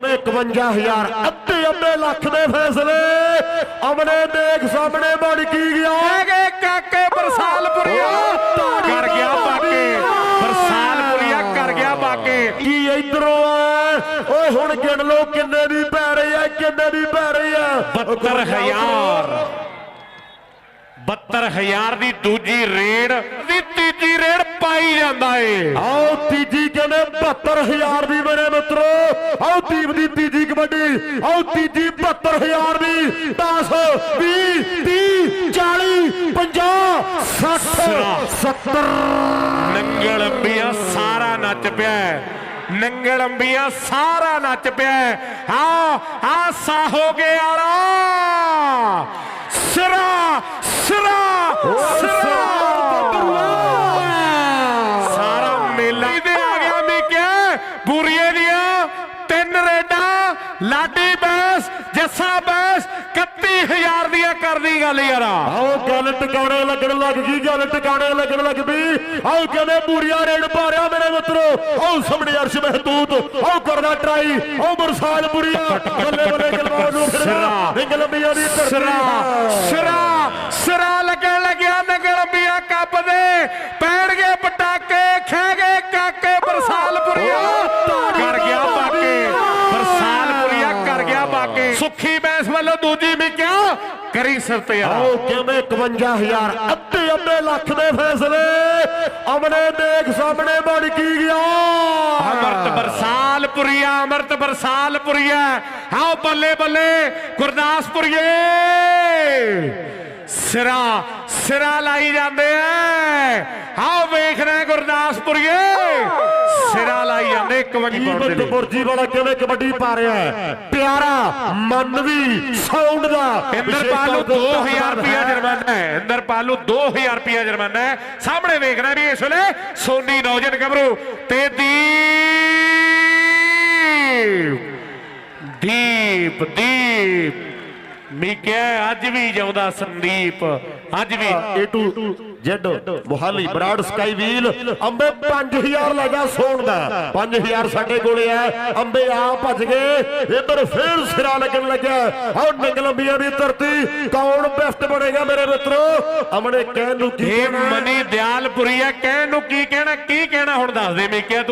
51000 ਅੱਧੇ ਅੱਧੇ ਲੱਖ ਦੇ ਫੈਸਲੇ। ਅਮਨੇ ਦੇਖ ਸਾਹਮਣੇ ਬਣ ਕੀ ਗਿਆ। ਹੈਗੇ ਕਾਕੇ ਬਰਸਾਲਪੁਰੀਆ। ਕਰ ਗਿਆ ਬਾਕੇ। ਬਰਸਾਲਪੁਰੀਆ ਕਰ ਗਿਆ ਬਾਕੇ। ਕੀ ਇਧਰੋਂ ਆ? ਓਏ ਹੁਣ ਗਿਣ ਲੋ ਕਿੰਨੇ ਦੀ ਪੈ ਰਹੀ ਆ ਕਿੰਨੇ ਦੀ ਪੈ ਰਹੀ ਆ? 72000 72000 ਦੀ ਦੂਜੀ ਰੇਡ। ਦੀ ਤੀਜੀ ਰੇਡ ਪਾਈ ਜਾਂਦਾ ਏ। ਆਓ ਤੀਜੀ ਕਹਿੰਦੇ 72000 ਦੀ ਮੇਰੇ ਮਿੱਤਰੋ। ਆਓ ਦੀਪ ਦੀ ਤੀਜੀ ਕਬੱਡੀ ਆਓ ਤੀਜੀ 72000 ਦੀ। 10 20 30 40 50 60 70 ਨੰਗਲ ਅੰਬੀਆ ਸਾਰਾ ਨੱਚ ਪਿਆ। ਨੰਗਲ ਅੰਬੀਆ ਸਾਰਾ ਨੱਚ ਪਿਆ ਹੈ। ਆ ਆ ਸਾਹੋਗੇ ਵਾਲਾ ਸਿਰਾ ਸਿਰਾ ਸਿਰਾ। ਸਾਰਾ ਮੇਲਾ ਬੁਰੀਏ ਦੀਆਂ ਤਿੰਨ ਰੇਡਾਂ ਲਾਡੀ ਬੈਸ ਜੱਸਾ ਬੈਸ 31000 ਦੀਆਂ ਕਰਦੀ ਗੱਲ ਯਾਰਾ। ਆਓ ਗੱਲ ਟਿਕਾਣੇ ਲੱਗਣ ਲੱਗ ਗਈ ਗੱਲ ਟਿਕਾਣੇ ਲੱਗਣ ਲੱਗ ਪਈ। ਆਓ ਕਹਿੰਦੇ ਪੂਰੀਆ ਰੇਡ ਪਾਰਿਆ ਮੇਰੇ ਮਿੱਤਰੋ। ਆਓ ਸਾਹਮਣੇ ਅਰਸ਼ ਮਹਿਤੂਤ ਆਓ ਕਰਦਾ ਟਰਾਈ। ਆਓ ਬਰਸਾਲ ਪੂਰੀਆ ਬੱਲੇ ਬੱਲੇ ਗਲਵਾਨ ਨੂੰ। ਫਿਰਦਾ ਇੰਗਲੰਬੀਆਂ ਦੀ ਧਰਤੀ। ਸਿਰਾ ਸਿਰਾ। ਸੁੱਖੀ ਬੈਸ ਵੱਲੋਂ ਦੂਜੀ ਵੀ ਕਿਹਾ ਕਰੀ ਸਰਤ ਯਾਰ ਆਓ ਕਹਿੰਦੇ 51000 ਅੱਧੇ ਅੱਧੇ ਲੱਖ ਦੇ ਫੈਸਲੇ। ਅਮਨੇ ਦੇਖ ਸਾਹਮਣੇ ਬਣ ਕੀ ਗਿਆ? ਅਮਰਤ ਬਰਸਾਲਪੁਰੀਆ ਅਮਰਤ ਬਰਸਾਲਪੁਰੀਆ ਆਓ ਬੱਲੇ ਬੱਲੇ ਗੁਰਦਾਸਪੁਰੀਏ। ਸਿਰਾ ਸਿਰਾ ਲਾਈ ਜਾਂਦੇ ਐ ਆਓ ਵੇਖ ਰਹੇ ਗੁਰਦਾਸਪੁਰੀਏ। ਜਾਂਦੇ 51 ਪਾਉਂਡ ਦੇ ਬੁਰਜੀ ਵਾਲਾ ਕਿਵੇਂ ਕਬੱਡੀ ਪਾ ਰਿਹਾ ਹੈ? ਪਿਆਰਾ ਮਨਵੀ ਸਾਊਂਡ ਦਾ ਇੰਦਰਪਾਲ ਨੂੰ 2000 ਰੁਪਿਆ ਜੁਰਮਾਨਾ ਹੈ। ਇੰਦਰਪਾਲ ਨੂੰ 2000 ਰੁਪਿਆ ਜੁਰਮਾਨਾ ਹੈ। ਸਾਹਮਣੇ ਵੇਖ ਰਹੇ ਵੀ ਇਸ ਵੇਲੇ ਸੋਨੀ ਨੌਜਨ ਗੱਭਰੂ ਤੇ ਦੀਪ। ਦੀਪ ਦੀਪ। ਮੀ ਕਿਹਾ ਅੱਜ ਵੀ ਜਾਉਂਦਾ ਸੰਦੀਪ। ਅੱਜ ਵੀ ਟੂ ਜ਼ੈਡ ਮੁਹਾਲੀ ਬਰਾਡ ਸਕਾਈ ਵੀਲ ਅੰਬੇ 5000 ਲੈ ਜਾ ਸੋਣ ਦਾ। 5000 ਸਾਡੇ ਕੋਲੇ ਆ ਅੰਬੇ ਆ ਭੱਜ ਗਏ ਇੱਧਰ ਫੇਰ ਸਿਰਾ ਲੱਗਣ ਲੱਗਿਆ। ਆਹ ਨੰਗਲੰਬੀਆਂ ਦੀ ਧਰਤੀ ਕੌਣ ਬੈਸਟ ਬਣੇਗਾ ਮੇਰੇ ਮਿੱਤਰੋ? ਅਮਨੇ ਕਹਿਣ ਨੂੰ ਕੀ ਇਹ ਕਹਿਣਾ? ਮਨੀ ਦਿਆਲਪੁਰੀ ਹੈ ਕਹਿਣ ਨੂੰ ਕੀ ਕਹਿਣਾ ਕੀ ਕਹਿਣਾ ਹੁਣ ਦੱਸ ਦੇ ਮੀ ਕਿਹਾ ਤੂੰ